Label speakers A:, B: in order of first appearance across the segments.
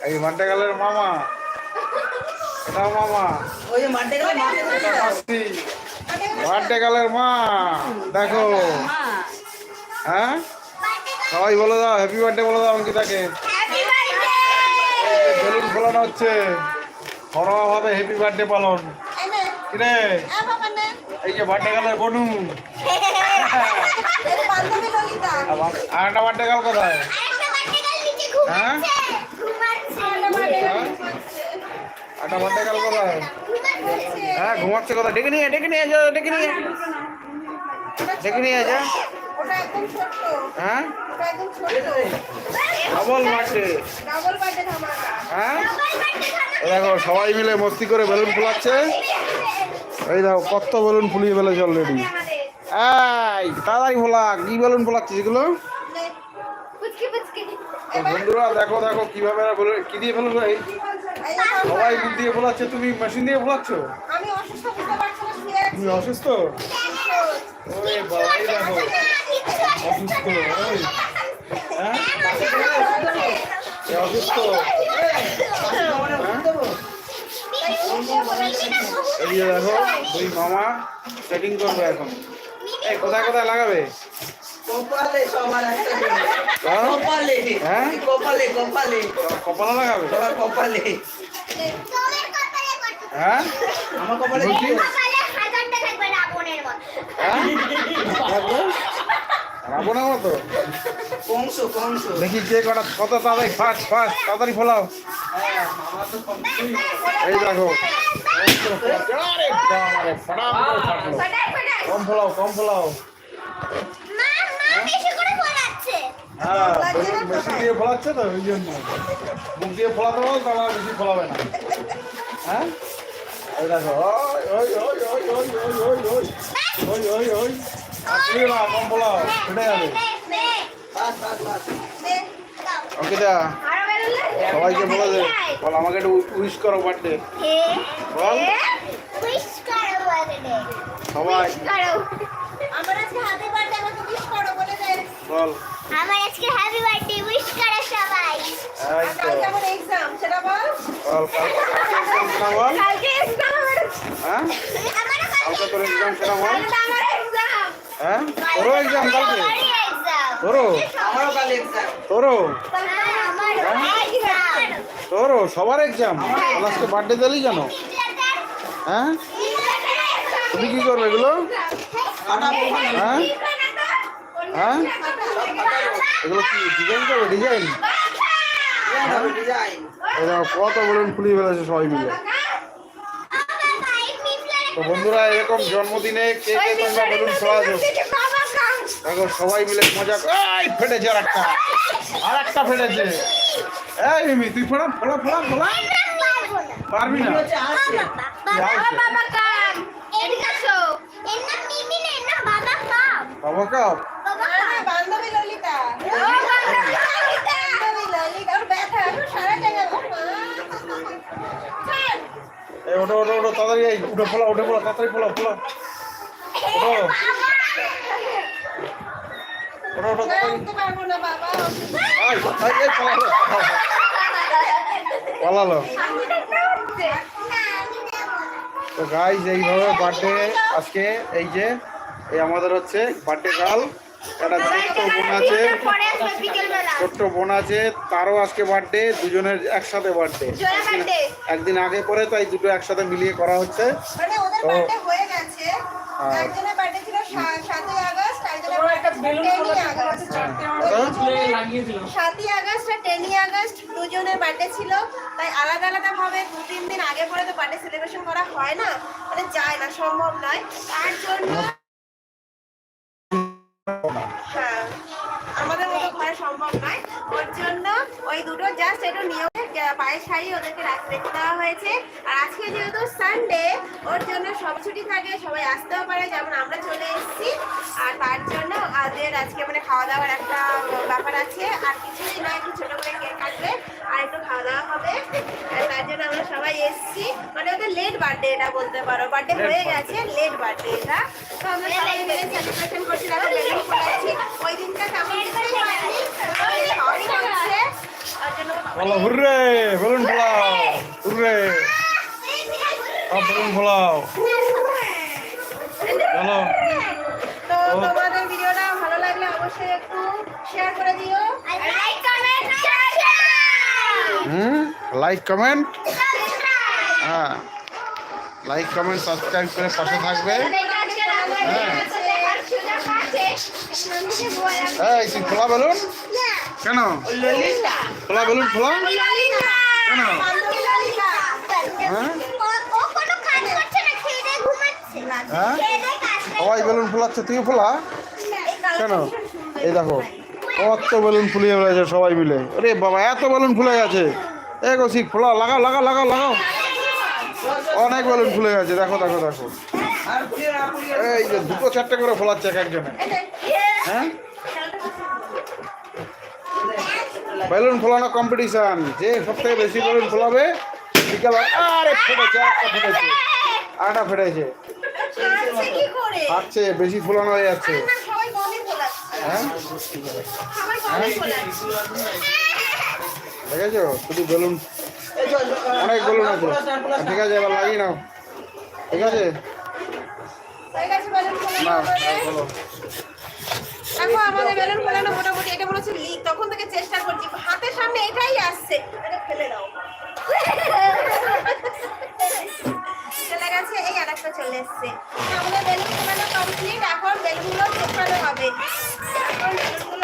A: এই গার্লের মামা। এটাও মামা।
B: ওই গেলে গেলে
A: এটা গার্লের মা দেখো। হ্যাঁ? সবাই বলে দাও হ্যাপি বার্থডে বলে দাও অঙ্কিতাকে। বেলুন ফোলানো হচ্ছে। ঘরোয়া ভাবে হ্যাপি বার্থডে পালন কিরে? এই যে বার্থডে গার্লের বনু আর একটা বার্থডে গার্ল কোথায় হ্যাঁ? একটা বার্থডে গার্ল কোথায়? হ্যাঁ ঘুমাচ্ছে কোথায়? ডেকে নিয়ে ডেকে নিয়ে যা ডেকে নিয়ে ডেকে নিয়ে যা হ্যাঁ? Double birthday. হ্যাঁ? দেখো, সবাই মিলে মস্তি করে বেলুন ফুলাচ্ছে। এই দেখো, কত বেলুন ফুলিয়ে ফেলেছে অলরেডি এই, তাড়াতাড়ি ফোলা, কি বেলুন ফোলাচ্ছিস এগুলো? তো বন্ধুরা দেখো দেখো কীভাবে বেলুন কি দিয়ে ফেলবে এই? সবাই মুখ দিয়ে ফোলাচ্ছে তুমি মেশিন দিয়ে ফোলাচ্ছ। তুমি অসুস্থ? দেখো। অসুস্থ হ্যাঁ? অসুস্থ। এই দেখো দুই মামা সেটিং করবে এখন। এই কোথায় কোথায় লাগাবে?
B: কপালে সবার একটা কপালে।
A: হ্যাঁ?
B: কপালে কপালে।
A: কপালে লাগাবে?
B: সবার কপালে।
A: হ্যাঁ?
B: আমার কপালে
A: হ্যাঁ? তাড়াতাড়ি তাড়াতাড়ি ফোলাও। এই দেখো। কম ফোলাও কম ফোলাও। হ্যাঁ বেশি দিয়ে ফোলাচ্ছে তো ওই জন্য মুখ দিয়ে ফোলাতে বেশি ফোলাবে না হ্যাঁ দেখো ওই ওই ওই ওই ওই ওই ওই ওই ওই ওই ওই আর তুমি না কম ফোলাও ফেটে যাবে সবাইকে বলে দে বল আমাকে একটু উইশ করো বার্থডে বল সবাই
C: আমার আজকে happy birthday, আমাকে wish করো, বলে দে।
A: বল
D: আমার আজকে হ্যাপি বার্থডে উইশ করো সবাই।
C: কেমন এক্সাম হ্যাঁ? সেটা বল।
A: কালকে এক্সাম হ্যাঁ? বল?
C: আমার
A: হ্যাঁ? এক্সাম
D: তোর
A: তোর সবার এক্সাম আজকে বার্থডে দিলি কেন? হ্যাঁ? তুমি কি করবে এগুলো? হ্যাঁ? হ্যাঁ এগুলো কি ডিজাইন করবে ডিজাইন। কত বলুন ফুলিয়ে ফেলেছে সবাই মিলে তো বন্ধুরা এরকম জন্মদিনে কে কে তোমরা বেলুন ফোলাছো দেখো সবাই মিলে মজা এই ফেটেছে আর একটা আর একটা ফেটেছে এই মিমি তুই ফোড়া ফোড়া ফোড়া ফোড়া পারবি না
C: বাবা
D: কাপ।
A: বাবা কাপ এই ওটো ওটো ওটো তাড়াতাড়ি এই, উঠে ফোলা উঠে ফোলা তাড়াতাড়ি ফোলা ফোলা ওটো ওটো পালালো। তো গাইজ এইভাবে বার্থডে আজকে, এই যে, এই আমাদের হচ্ছে বার্থডে গার্ল একটা ছোট্ট বোন আছে। ছোট্ট বোন আছে তারও আজকে বার্থডে দুজনের একসাথে বার্থডে একদিন আগে পরে তাই দুটো একসাথে মিলিয়ে করা হচ্ছে।
C: মানে হ্যাঁ। সাতই আগস্ট
A: হ্যাঁ।
C: আগস্ট। দুজনের বার্থডে ছিল। তাই আলাদা আলাদা ভাবে দু তিন দিন আগে তো বার্থডে সেলিব্রেশন করা হয় না। মানে যায় না সম্ভব নয়। তার জন্য একটু নিয়মে পায়ের শাড়ি ওদেরকে রাখতে রেখে দেওয়া হয়েছে। আর আজকে যেহেতু সানডে ওর জন্য সব ছুটি থাকে সবাই আসতেও পারে যেমন আমরা চলে এসেছি। আর তার জন্য ওদের আজকে মানে খাওয়া দাওয়ার একটা ব্যাপার আছে। আর কিছুই না একটু ছোট করে কেক কাটবে আর একটু খাওয়া দাওয়া হবে। আর তার জন্য আমরা সবাই এসেছি। মানে ওদের লেট বার্থডে এটা বলতে পারো। বার্থডে হয়ে গেছে লেট বার্থডে এটা। তো আমরা সবাই মিলে সেলিব্রেশন করছি দেখো বেলুন ফোলাচ্ছি ওই দিনটা তেমন
A: বলো হুররে বেলুন ফোলাও হুররে। সব বেলুন ফোলাও। চলো
C: তো তোমাদের ভিডিওটা ভালো লাগলে অবশ্যই একটু শেয়ার করে দিও।
D: লাইক কমেন্ট
A: হুম? লাইক কমেন্ট হ্যাঁ। লাইক কমেন্ট সাবস্ক্রাইব করে পাশে থাকবে। এই তুই খোলা বেলুন? কেন? খোলা বেলুন খোলা? কেন? হ্যাঁ? হ্যাঁ? সবাই বেলুন ফোলাচ্ছে তুই ফোলা? কেন? এই দেখো কত বেলুন ফুলিয়ে রয়েছে সবাই মিলে। আরে বাবা এত বেলুন ফুলে গেছে। এ কৌশিক ফোলা লাগাও লাগাও লাগাও লাগাও। অনেক বেলুন ফুলে গেছে দেখো দেখো দেখো। এই যে দুটো চারটে করে ফোলাচ্ছে এক একজনে। হ্যাঁ? বেলুন ফোলানো কম্পিটিশন যে সব থেকে বেশি বেলুন ফোলাবে বিকেল আরে ফেটেছে, একটা ফেটেছে। আরেকটা ফেটেছে।
C: কি
A: বেশি ফোলানো হয়ে যাচ্ছে। হ্যাঁ? দেখেছ? শুধু বেলুন। অনেক বেলুন আছে। ঠিক আছে, এবার লাগিয়ে নাও। ঠিক আছে? না। বলো
C: দেখো, আমাদের বেলুন ফেলানো মোটামুটি, এটা মনে হচ্ছে লিক তখন থেকে চেষ্টা করছি। হাতের সামনে এটাই আসছে। ফেলে দাও। চলে গেছে, এই আরেকটা চলে এসছে। আমাদের বেলুন ফোলানো কমপ্লিট এখন বেলুনগুলো চেপকানো হবে। এখন বেলুনগুলোকে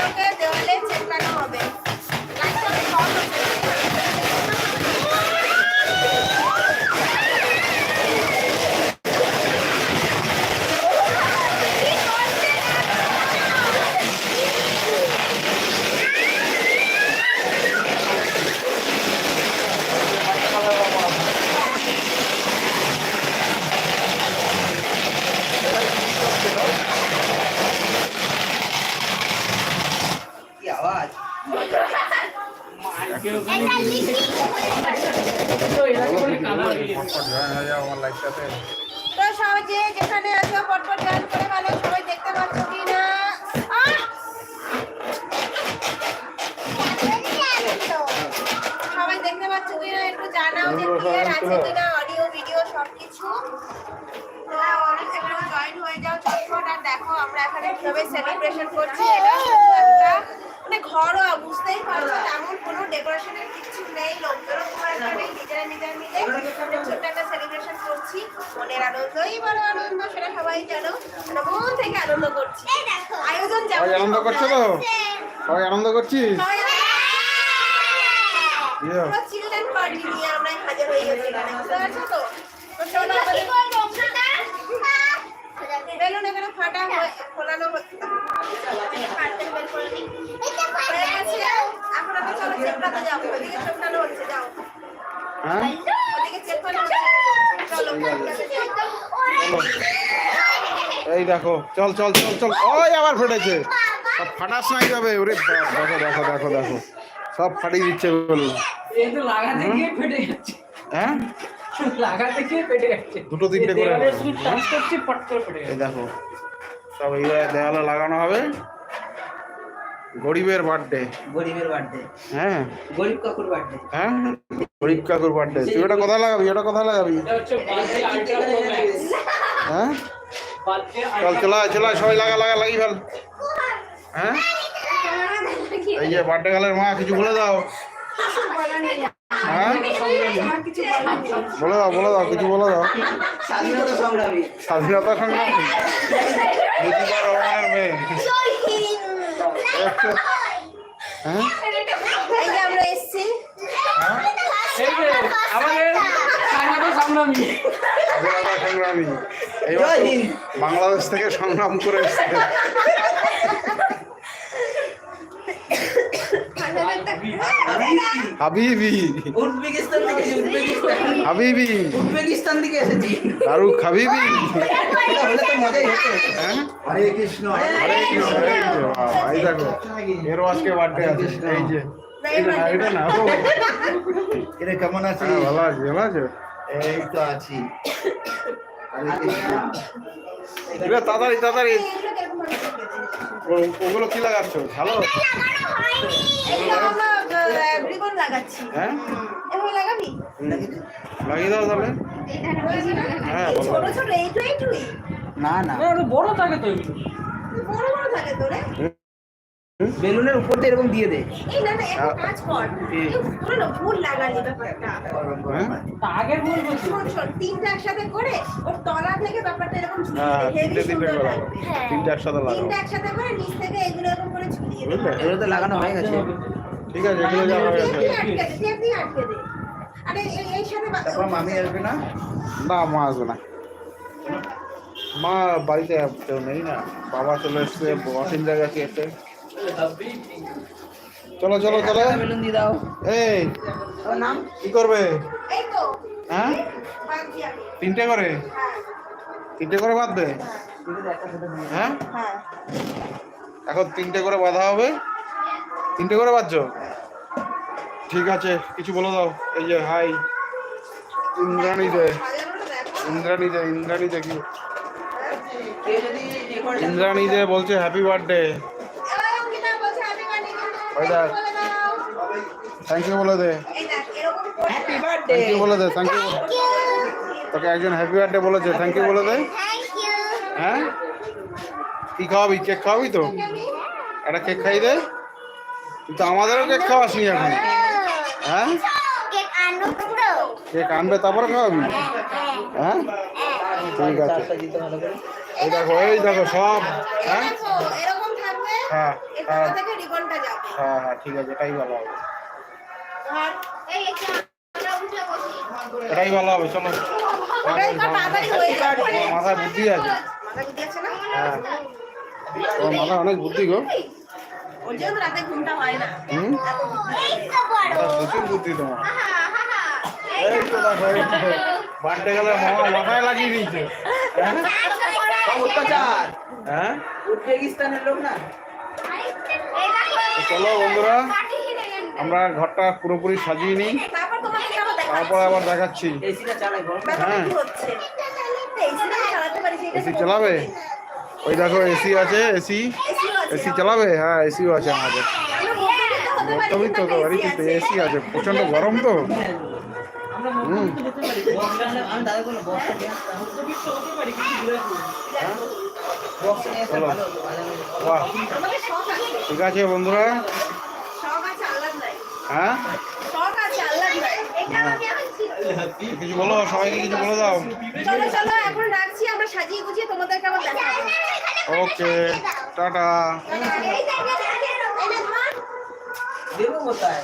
C: তো সবাই যেখানে আছো, পটপট গান করে ভালো, সবাই দেখতে পাচ্ছ কি না সবাই দেখতে পাচ্ছ কি না একটু জানাও যে আছে কি না অডিও ভিডিও সব কিছু জয়েন হয়ে যাও চটপট আর দেখো, আমরা এখানে কীভাবে সেলিব্রেশন করছি, এটা মানে ঘরোয়া বুঝতেই পারছ তেমন কোনো ডেকোরেশনের কিছু নেই লোকজনও তোমার একটা নেই নিজেরা নিজেরা মিলে ছোট্ট একটা সেলিব্রেশন করছি। মনের আনন্দই বড় আনন্দ সেটা সবাই জানো। মন থেকে আনন্দ করছি। আয়োজন যেমন
A: আনন্দ করছ তো? সবাই আনন্দ করছিস?
C: চিলড্রেন পার্টি নিয়ে আমরা হাজির হয়ে গেছি বুঝতে পারছ তো? বেলুন এখানে ফাটা হয়ে ফোলানো হচ্ছে
A: এই দেখো চল চল চল চল। ওই আবার ফেটেছে। সব ফাটাস নাই যাবে ওরে দেখো দেখো দেখো দেখো। সব ফাটিয়ে দিচ্ছে বলুন হ্যাঁ? দুটো তিনটে করে দেখো সব এইভাবে দেওয়ালে লাগানো হবে। গরিবের বার্থডে
B: গরিবের বার্থডে
A: হ্যাঁ।
B: গরিব কাকুর বার্থডে
A: হ্যাঁ গরিব কাকুর বার্থডে তুই ওটা কথা লাগাবি ওটা কথা লাগাবি।
E: এটা
A: হ্যাঁ? চল চলা চলা সবাই লাগা লাগা লাগি ফেল। হ্যাঁ? এই যে বার্থডে গালের মা কিছু বলে দাও। হ্যাঁ? বলে দাও বলে দাও কিছু বলে দাও।
B: স্বাধীনতা সংগ্রামী।
A: স্বাধীনতা সংগ্রাম। রহমানের মেয়ে। হ্যাঁ হ্যাঁ। বাংলাদেশ থেকে সংগ্রাম করে এসছে হাবিবি
B: উজবেকিস্তান থেকে এসেছি, উজবেকিস্তান
A: হাবিবি
B: উজবেকিস্তান থেকে এসেছি
A: শাহরুখ হাবিবি
B: হলে তো মজাই হতো
F: হরে কৃষ্ণ
A: হরে দেখো এরও আজকে বার্থডে আছে এই যে এটা না ও
F: এরে কেমন
A: ভালো আছি ভালো আছো
F: এই তো আছি কৃষ্ণ
A: এবার তাড়াতাড়ি তাড়াতাড়ি ওগুলো কি লাগাচ্ছ ভালো
C: রিবন লাগাচ্ছি।
A: হ্যাঁ?
C: এভাবে লাগাবি?
A: লাগিয়ে দাও তাহলে। হ্যাঁ
C: ছোট ছোট এইটু এইটুই
B: না না।
E: বড় থাকে তো
C: বড় বড় থাকে তো রে।
B: বেলুনের উপর দিয়ে এরকম দিয়ে দে।
C: এই না না একটা কাজ কর। পুরো না ভুল লাগালি ব্যাপারটা।
A: হ্যাঁ।
C: শোন শোন তিনটা একসাথে করে ওর তলা থেকে ব্যাপারটা এরকম ঝুলিয়ে
A: হ্যাঁ
C: সুন্দর লাগবে। হ্যাঁ।
A: তিনটে একসাথে লাগাও
C: তিনটা একসাথে করে নিচ থেকে এগুলো এরকম করে ঝুলিয়ে দে।
B: এগুলো তো লাগানো হয়ে গেছে।
A: ঠিক আছে এগুলো যা
F: তারপর মামি আসবে না?
A: না মা আসবে না। মা বাড়িতে কেউ নেই না? বাবা চলে এসছে বাসিন্দা গেছে এসে চলো চলো চলো।
B: দাও
A: এই
B: ওর নাম?
A: কি করবে? হ্যাঁ? তিনটে করে? তিনটে করে বাঁধবে? হ্যাঁ।
C: হ্যাঁ?
A: এখন তিনটে করে বাঁধা হবে? তিনটে করে বাঁধছো ঠিক আছে কিছু বলে দাও। এই যে হাই ইন্দ্রাণী দে ইন্দ্রাণী দে ইন্দ্রাণী দে কি ইন্দ্রাণী দে বলছে হ্যাপি বার্থডে থ্যাংক ইউ বলে দে থ্যাংক ইউ বলে দে থ্যাংক ইউ তোকে একজন হ্যাপি বার্থডে বলেছে থ্যাংক ইউ বলে দে। হ্যাঁ? কি খাওয়াবি? কেক খাওয়াবি তো? একটা কেক খাই দে। কিন্তু আমাদেরও কেক খাওয়াসনি এখন। হ্যাঁ?
D: কেক আনো
A: আনবে তারপরে খাওয়াবি? হ্যাঁ? ঠিক আছে। এই দেখো এই দেখো সব হ্যাঁ?
C: দেখো এরকম থাকবে
A: হ্যাঁ হ্যাঁ। হ্যাঁ হ্যাঁ ঠিক আছে এটাই ভালো হবে। এটাই ভালো হবে চলো। মাথায় বুদ্ধি আছে।
C: মাথা বুদ্ধি আছে না?
A: হ্যাঁ। মাথায় অনেক বুদ্ধি গো।
C: ওর জন্য রাতে ঘুমটা হয় না।
A: হুম?
D: এই তো বড়
A: মাথায় গেলে লাগিয়ে দিয়েছে হ্যাঁ?
B: সব অত্যাচার
A: হ্যাঁ
B: উজবেকিস্তানের লোক না?
D: এই দেখো
A: তো চলো বন্ধুরা আমরা ঘরটা পুরোপুরি সাজিয়ে নিই।
C: তারপর আবার
A: তারপরে আবার দেখাচ্ছি। হ্যাঁ।
C: কি হচ্ছে? এইটা চালাতে পারি সেটা
A: এসি চালাবে? ওই দেখো এসি আছে এসি এসি চালাবে? হ্যাঁ এসিও আছে আমাদের। মধ্যবিত্ত তো বাড়িতে তো এসি আছে প্রচণ্ড গরম তো।
E: কিন্তু
C: আছে
A: ঠিক আছে বন্ধুরা। হ্যাঁ? কিছু বলো সবাইকে কিছু বলে দাও।
C: চলো চলো এখন রাখছি আমরা সাজিয়ে গুছিয়ে তোমাদেরকে আবার দেখাবো।
A: Okay tata.
B: দেবো কোথায়?